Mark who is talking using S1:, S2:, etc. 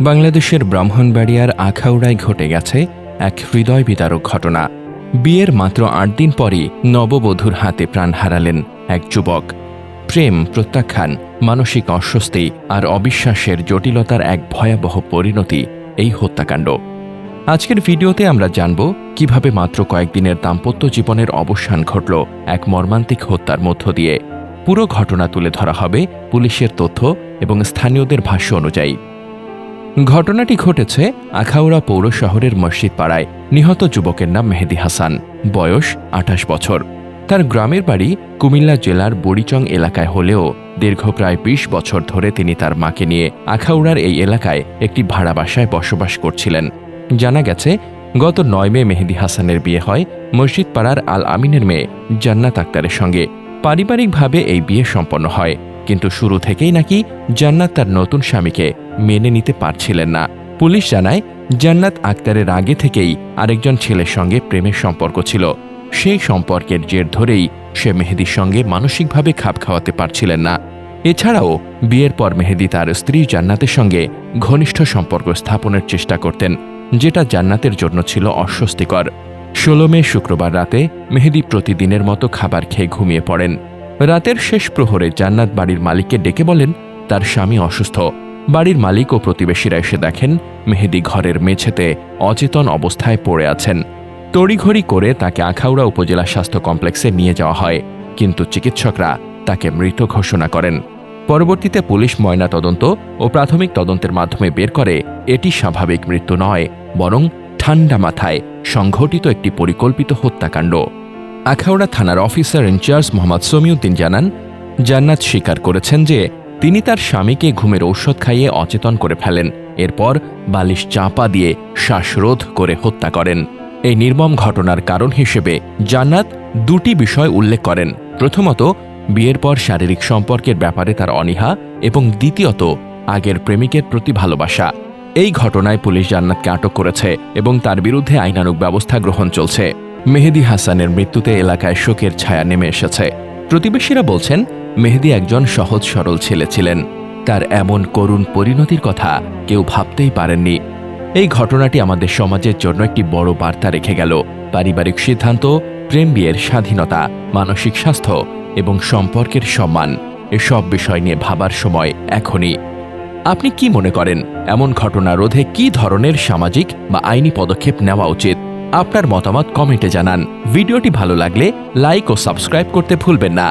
S1: বাংলাদেশের ব্রাহ্মণবাড়িয়ার আখাউড়ায় ঘটে গেছে এক হৃদয় বিদারক ঘটনা। বিয়ের মাত্র আট দিন পরই নববধূর হাতে প্রাণ হারালেন এক যুবক। প্রেম, প্রত্যাখ্যান, মানসিক অস্বস্তি আর অবিশ্বাসের জটিলতার এক ভয়াবহ পরিণতি এই হত্যাকাণ্ড। আজকের ভিডিওতে আমরা জানব কীভাবে মাত্র কয়েকদিনের দাম্পত্য জীবনের অবসান ঘটল এক মর্মান্তিক হত্যার মধ্য দিয়ে। পুরো ঘটনা তুলে ধরা হবে পুলিশের তথ্য এবং স্থানীয়দের ভাষ্য অনুযায়ী। ঘটনাটি ঘটেছে আখাউড়া পৌর শহরের মসজিদ পাড়ায় নিহত যুবকের নাম মেহেদি হাসান। বয়স আঠাশ বছর। তার গ্রামের বাড়ি কুমিল্লা জেলার বড়িচং এলাকায় হলেও দীর্ঘ প্রায় বিশ বছর ধরে তিনি তার মাকে নিয়ে আখাউড়ার এই এলাকায় একটি ভাড়া বাসায় বসবাস করছিলেন। জানা গেছে, গত নয় মে মেহেদি হাসানের বিয়ে হয় মসজিদ পাড়ার আল আমিনের মেয়ে জান্নাত আক্তারের সঙ্গে। পারিবারিকভাবে এই বিয়ে সম্পন্ন হয়। কিন্তু শুরু থেকেই নাকি জান্নাত তার নতুন স্বামীকে মেনে নিতে পারছিলেন না। পুলিশ জানায়, জান্নাত আক্তারের আগে থেকেই আরেকজন ছেলের সঙ্গে প্রেমের সম্পর্ক ছিল। সেই সম্পর্কের জের ধরেই সে মেহেদির সঙ্গে মানসিকভাবে খাপ খাওয়াতে পারছিলেন না। এছাড়াও, বিয়ের পর মেহেদি তার স্ত্রী জান্নাতের সঙ্গে ঘনিষ্ঠ সম্পর্ক স্থাপনের চেষ্টা করতেন, যেটা জান্নাতের জন্য ছিল অস্বস্তিকর। ষোলো মে শুক্রবার রাতে মেহেদি প্রতিদিনের মতো খাবার খেয়ে ঘুমিয়ে পড়েন। রাতের শেষ প্রহরে জান্নাত বাড়ির মালিককে ডেকে বলেন, তার স্বামী অসুস্থ। বাড়ির মালিক ও প্রতিবেশীরা এসে দেখেন মেহেদি ঘরের মেঝেতে অচেতন অবস্থায় পড়ে আছেন। তড়িঘড়ি করে তাকে আখাউড়া উপজেলা স্বাস্থ্য কমপ্লেক্সে নিয়ে যাওয়া হয়, কিন্তু চিকিৎসকরা তাকে মৃত ঘোষণা করেন। পরবর্তীতে পুলিশ ময়না তদন্ত ও প্রাথমিক তদন্তের মাধ্যমে বের করে, এটি স্বাভাবিক মৃত্যু নয়, বরং ঠান্ডা মাথায় সংঘটিত একটি পরিকল্পিত হত্যাকাণ্ড। আখাউড়া থানার অফিসার ইনচার্জ মোহাম্মদ সমিউদ্দিন জানান, জান্নাত স্বীকার করেছেন যে তিনি তার স্বামীকে ঘুমের ঔষধ খাইয়ে অচেতন করে ফেলেন। এরপর বালিশ চাপা দিয়ে শ্বাসরোধ করে হত্যা করেন। এই নির্মম ঘটনার কারণ হিসেবে জান্নাত দুটি বিষয় উল্লেখ করেন। প্রথমত, বিয়ের পর শারীরিক সম্পর্কের ব্যাপারে তার অনীহা এবং দ্বিতীয়ত, আগের প্রেমিকের প্রতি ভালোবাসা। এই ঘটনায় পুলিশ জান্নাতকে আটক করেছে এবং তার বিরুদ্ধে আইনানুগ ব্যবস্থা গ্রহণ চলছে। মেহেদি হাসানের মৃত্যুতে এলাকায় শোকের ছায়া নেমে এসেছে। প্রতিবেশীরা বলছেন, মেহেদি একজন সহজ সরল ছেলে ছিলেন। তার এমন করুণ পরিণতির কথা কেউ ভাবতেই পারেননি। এই ঘটনাটি আমাদের সমাজের জন্য একটি বড় বার্তা রেখে গেল। পারিবারিক সিদ্ধান্ত, প্রেম বিয়ের স্বাধীনতা, মানসিক স্বাস্থ্য এবং সম্পর্কের সম্মান, এসব বিষয় নিয়ে ভাবার সময় এখনই। আপনি কি মনে করেন, এমন ঘটনা রোধে কি ধরনের সামাজিক বা আইনি পদক্ষেপ নেওয়া উচিত? আপনার মতামত কমেন্টে জানান। ভিডিওটি ভালো লাগলে লাইক ও সাবস্ক্রাইব করতে ভুলবেন না।